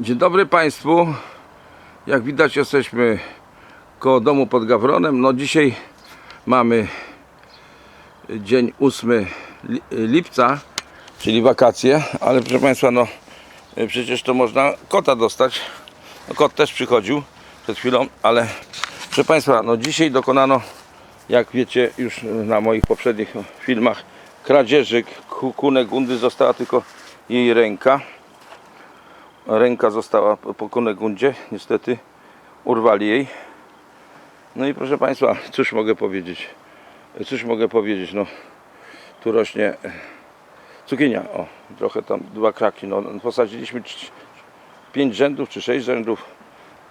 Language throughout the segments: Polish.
Dzień dobry Państwu. Jak widać jesteśmy koło domu pod Gawronem. No dzisiaj mamy dzień 8 li- lipca, czyli wakacje, ale proszę Państwa, no przecież to można kota dostać. No, kot też przychodził przed chwilą, ale proszę Państwa, no dzisiaj dokonano, jak wiecie już na moich poprzednich filmach, kradzieży Ku- Kunegundy została tylko jej ręka ręka została po Kunegundzie, niestety urwali jej. No i proszę Państwa, cóż mogę powiedzieć? Cóż mogę powiedzieć? No, tu rośnie e, cukinia, o, trochę tam dwa kraki. No, posadziliśmy pięć rzędów czy sześć rzędów,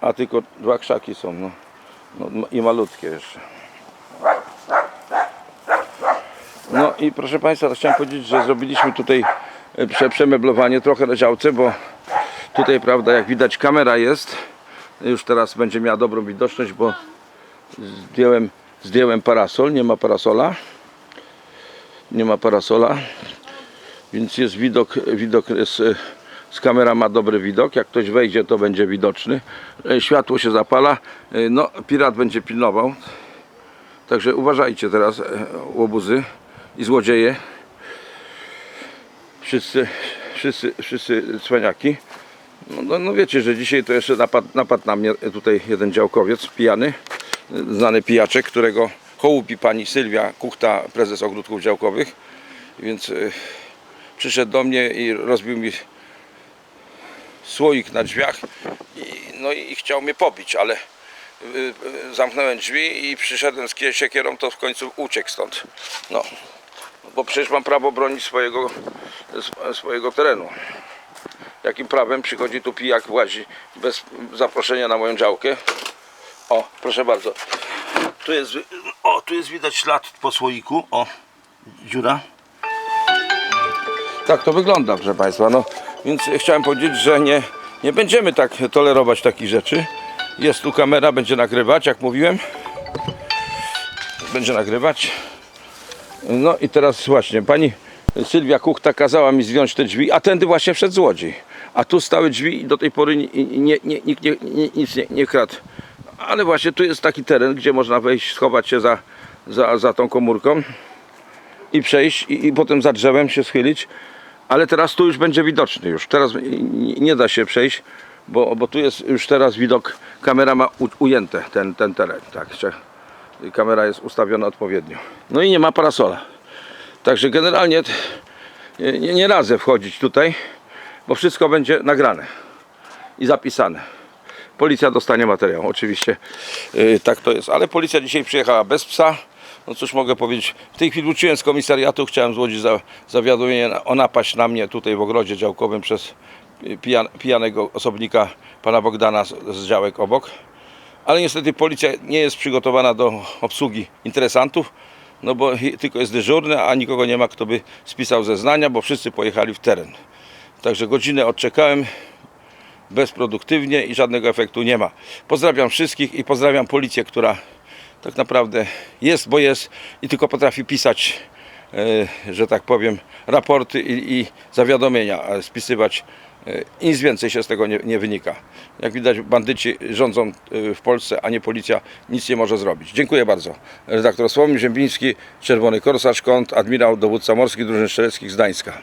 a tylko dwa krzaki są, no, no i malutkie jeszcze. No i proszę Państwa, chciałem powiedzieć, że zrobiliśmy tutaj e, prze, przemeblowanie trochę na działce, bo tutaj, prawda, jak widać kamera jest. Już teraz będzie miała dobrą widoczność, bo zdjąłem, zdjąłem parasol, nie ma parasola. Nie ma parasola, więc jest widok, widok jest, z kamera ma dobry widok. Jak ktoś wejdzie, to będzie widoczny. E, Światło się zapala. E, No, pirat będzie pilnował. Także uważajcie teraz, e, łobuzy i złodzieje. Wszyscy, wszyscy, wszyscy cwaniaki. No, no, no wiecie, że dzisiaj to jeszcze napad, napad na mnie tutaj jeden działkowiec pijany, znany pijaczek, którego hołubi pani Sylwia Kuchta, prezes ogródków działkowych. Więc y, przyszedł do mnie i rozbił mi słoik na drzwiach i, no i chciał mnie pobić, ale y, y, zamknąłem drzwi i przyszedłem z kie- siekierą, to w końcu uciekł stąd. No, bo przecież mam prawo bronić swojego, sw- swojego terenu. Jakim prawem przychodzi tu pijak, łazi bez zaproszenia na moją działkę? O, proszę bardzo. Tu jest, o, tu jest widać ślad po słoiku. O, dziura. Tak to wygląda, proszę Państwa. No, więc chciałem powiedzieć, że nie, nie będziemy tak tolerować takich rzeczy. Jest tu kamera, będzie nagrywać, jak mówiłem. Będzie nagrywać. No i teraz właśnie, pani Sylwia Kuchta kazała mi zdjąć te drzwi, a tędy właśnie wszedł złodziej. A tu stały drzwi i do tej pory ni- nie, nie, nikt nie, nie, nic nie, nie kradł. Ale właśnie tu jest taki teren, gdzie można wejść, schować się za, za, za tą komórką i przejść i, i potem za drzewem się schylić. Ale teraz tu już będzie widoczny już. Teraz nie- da się przejść, bo, bo tu jest już teraz widok, kamera ma u, ujęte ten, ten teren. Tak, kamera jest ustawiona odpowiednio. No i nie ma parasola. Także generalnie nie, nie radzę wchodzić tutaj, bo wszystko będzie nagrane i zapisane. Policja dostanie materiał, oczywiście yy, tak to jest, ale policja dzisiaj przyjechała bez psa. No cóż mogę powiedzieć, w tej chwili wróciłem z komisariatu, chciałem złożyć za, zawiadomienie o napaść na mnie tutaj w ogrodzie działkowym przez y, pijan, pijanego osobnika pana Bogdana z, z działek obok. Ale niestety policja nie jest przygotowana do obsługi interesantów, no bo tylko jest dyżurny, a nikogo nie ma, kto by spisał zeznania, bo wszyscy pojechali w teren. Także godzinę odczekałem bezproduktywnie i żadnego efektu nie ma. Pozdrawiam wszystkich i pozdrawiam policję, która tak naprawdę jest, bo jest i tylko potrafi pisać, e, że tak powiem, raporty i, i zawiadomienia, a spisywać. e, Nic więcej się z tego nie, nie wynika. Jak widać, bandyci rządzą e, w Polsce, a nie policja nic nie może zrobić. Dziękuję bardzo. Redaktor Sławomir Ziembiński, Czerwony Korsarz, Kąt, admirał, dowódca morski drużyn strzeleckich z Gdańska.